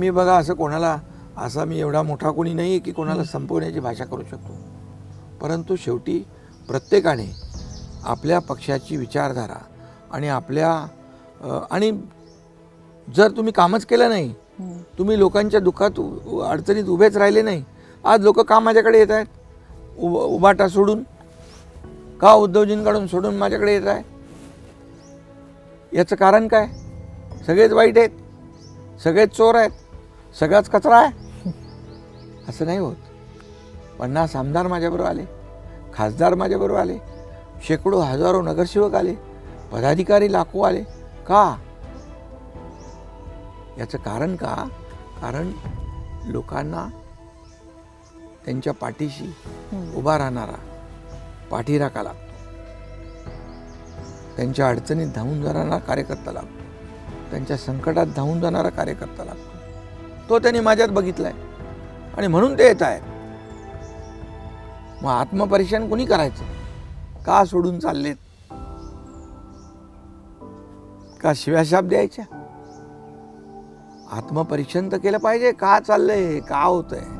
मी बघा असं कोणाला असा मी एवढा मोठा कोणी नाही की कोणाला संपवण्याची भाषा करू शकतो. परंतु शेवटी प्रत्येकाने आपल्या पक्षाची विचारधारा आणि आपल्या आणि जर तुम्ही कामच केलं नाही तुम्ही लोकांच्या दुःखात अडचणीत उभेच राहिले नाही आज लोक का माझ्याकडे येत आहेत? उब उबाटा सोडून? का उद्धवजींकडून सोडून माझ्याकडे येत आहे? याचं कारण काय? सगळेच वाईट आहेत सगळेच चोर आहेत सगळाच कचरा आहे. असं नाही होत. पन्नास आमदार माझ्याबरोबर आले खासदार माझ्याबरोबर आले शेकडो हजारो नगरसेवक आले पदाधिकारी लाखो आले. का? याचं कारण का? कारण लोकांना त्यांच्या पाठीशी उभा राहणारा पाठीराखा लागतो. त्यांच्या अडचणीत धावून जाणारा कार्यकर्ता लागतो. त्यांच्या संकटात धावून जाणारा कार्यकर्ता लागतो. तो त्यांनी माझ्यात बघितलाय. आणि म्हणून ते येत आहेत. मग आत्मपरीक्षण कोणी करायचं? का सोडून चाललेत? का शिव्याशाप द्यायच्या? आत्मपरीक्षण तर केलं पाहिजे. का चाललंय? का होतंय?